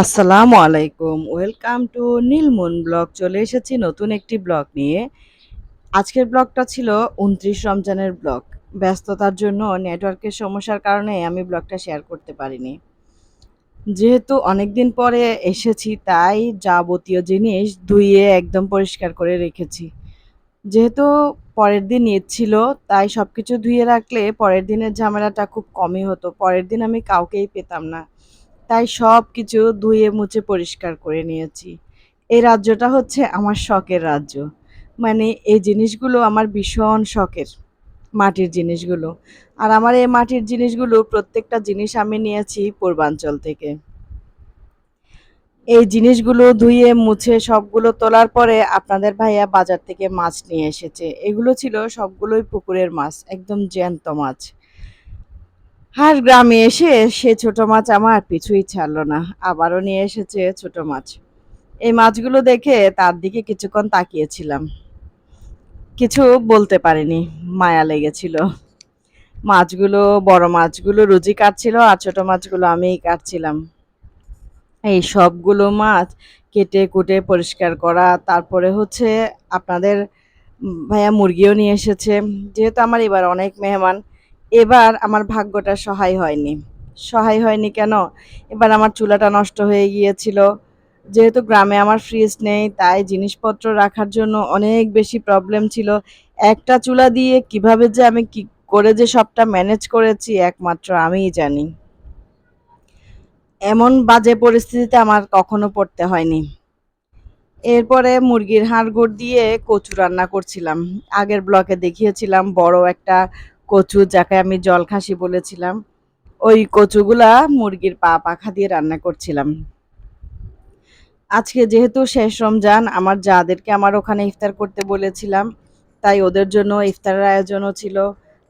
আসসালামু আলাইকুম, welcome to নীলমুন blog. চলে এসেছি নতুন একটি ব্লগ নিয়ে। আজকের ব্লগটা ছিল উনত্রিশ রমজানের ব্লগ। ব্যস্ততার জন্য নেটওয়ার্কের সমস্যার কারণে আমি ব্লগটা শেয়ার করতে পারিনি। যেহেতু অনেক দিন পরে এসেছি, তাই যাবতীয় জিনিস ধুয়ে একদম পরিষ্কার করে রেখেছি। যেহেতু পরের দিন ঈদ ছিল, তাই সব কিছু ধুয়ে রাখলে পরের দিনের ঝামেলাটা খুব কমই হতো। পরের দিন আমি কাউকেই পেতাম না। তাই সব কিছু ধুয়ে মুছে পরিষ্কার করে নিয়েছি। এই রাজ্যটা হচ্ছে আমার শখের রাজ্য। মানে এই জিনিসগুলো আমার ভীষণ শখের, মাটির জিনিসগুলো। আর আমার এই মাটির জিনিসগুলো প্রত্যেকটা জিনিস আমি নিয়েছি পূর্বাঞ্চল থেকে। এই জিনিসগুলো ধুয়ে মুছে সবগুলো তোলার পরে আপনাদের ভাইয়া বাজার থেকে মাছ নিয়ে এসেছে। এগুলো ছিল সবগুলোই পুকুরের মাছ, একদম জ্যান্ত মাছ। আর গ্রামে এসে সে ছোট মাছ আমার পিছুই ছাড়লো না। আবারও নিয়ে এসেছে ছোট মাছ। এই মাছগুলো দেখে তার দিকে কিছুক্ষণ তাকিয়েছিলাম। কিছু বলতে পারিনি, মায়া লেগেছিল। মাছগুলো, বড় মাছগুলো রুজি কাটছিল আর ছোট মাছগুলো আমিই কাটছিলাম। এই সবগুলো মাছ কেটে কুটে পরিষ্কার করা, তারপরে হচ্ছে আপনাদের ভাইয়া মুরগিও নিয়ে এসেছে। যেহেতু আমার এবার অনেক মেহমান এবার আমার ভাগ্যটা সহায় হয়নি। সহায় হয়নি কেন? এবার আমার চুলাটা নষ্ট হয়ে গিয়েছিল। যেহেতু গ্রামে আমার ফ্রিজ নেই, তাই জিনিসপত্র রাখার জন্য অনেক বেশি প্রবলেম ছিল। একটা চুলা দিয়ে কীভাবে যে আমি কি করে যে সবটা ম্যানেজ করেছি একমাত্র আমিই জানি। এমন বাজে পরিস্থিতিতে আমার কখনো পড়তে হয়নি। এরপরে মুরগির হাড় গোড় দিয়ে কচু রান্না করছিলাম। আগের ব্লকে দেখিয়েছিলাম বড় একটা কচু, যাকে আমি জলখাসি বলেছিলাম, ওই কচুগুলা মুরগির পা পাখা দিয়ে রান্না করছিলাম। আজকে যেহেতু শেষ রমজান, আমার যাদেরকে আমার ওখানে ইফতার করতে বলেছিলাম, তাই ওদের জন্য ইফতারের আয়োজনও ছিল।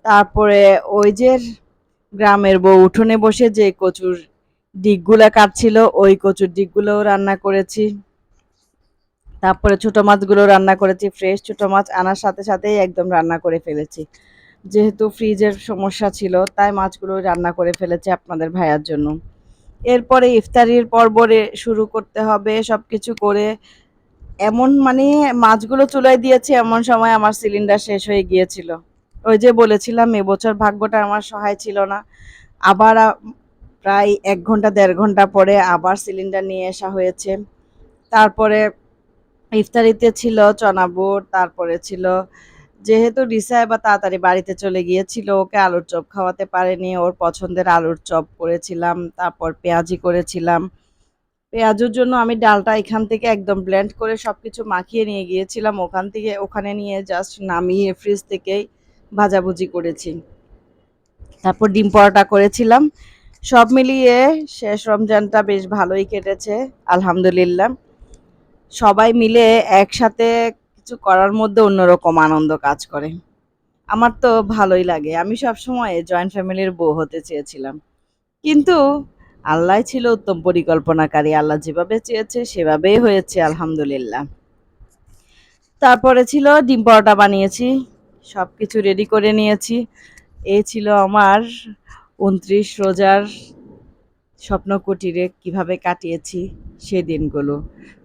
তারপরে ওই যে গ্রামের বউ উঠোনে বসে যে কচুর ডিগগুলা কাটছিল, ওই কচুর ডিগগুলোও রান্না করেছি। তারপরে ছোট মাছগুলো রান্না করেছি, ফ্রেশ ছোট মাছ আনার সাথে সাথেই একদম রান্না করে ফেলেছি। যেহেতু ফ্রিজের সমস্যা ছিল, তাই মাছগুলো রান্না করে ফেলেছে আপনাদের ভাইয়ার জন্য। এরপরে ইফতারির পর্বরে শুরু করতে হবে সব কিছু করে। এমন মানে মাছগুলো চুলায় দিয়েছে, এমন সময় আমার সিলিন্ডার শেষ হয়ে গিয়েছিল। ওই যে বলেছিলাম, এবছর ভাগ্যটা আমার সহায় ছিল না। আবার প্রায় এক ঘণ্টা, দেড় ঘণ্টা পরে আবার সিলিন্ডার নিয়ে আসা হয়েছে। তারপরে ইফতারিতে ছিল চনা বুট তারপরে ছিল যেহেতু রিসা এবার তাড়াতাড়ি বাড়িতে চলে গিয়েছিল, ওকে আলুর চপ খাওয়াতে পারেনি। ওর পছন্দের আলুর চপ করেছিলাম, তারপর পেঁয়াজি করেছিলাম। পেঁয়াজুর জন্য আমি ডালটা এখান থেকে একদম ব্লেন্ড করে সব কিছু মাখিয়ে নিয়ে গিয়েছিলাম। ওখান থেকে, ওখানে নিয়ে জাস্ট নামিয়ে ফ্রিজ থেকেই ভাজাভুজি করেছি। তারপর ডিম পরোটা করেছিলাম। সব মিলিয়ে শেষ রমজানটা বেশ ভালোই কেটেছে, আলহামদুলিল্লাহ। সবাই মিলে একসাথে কিছু করার মধ্যে অন্যরকম আনন্দ কাজ করে। আমার তো ভালোই লাগে। আমি সবসময় জয়েন্ট ফ্যামিলির বউ হতে চেয়েছিলাম। কিন্তু আল্লাহ ছিল উত্তম পরিকল্পনাকারী। আল্লাহ যেভাবে চেয়েছে, সেভাবেই হয়েছে, আলহামদুলিল্লাহ। তারপরে ছিল ডিম পরোটা বানিয়েছি সব কিছু রেডি করে নিয়েছি। এই ছিল আমার উনত্রিশ রোজার স্বপ্ন কুটিরে কীভাবে কাটিয়েছি সেই দিনগুলো।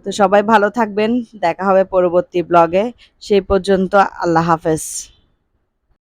তো সবাই ভালো থাকবেন, দেখা হবে পরবর্তী ব্লগে সেই পর্যন্ত আল্লাহ হাফেজ।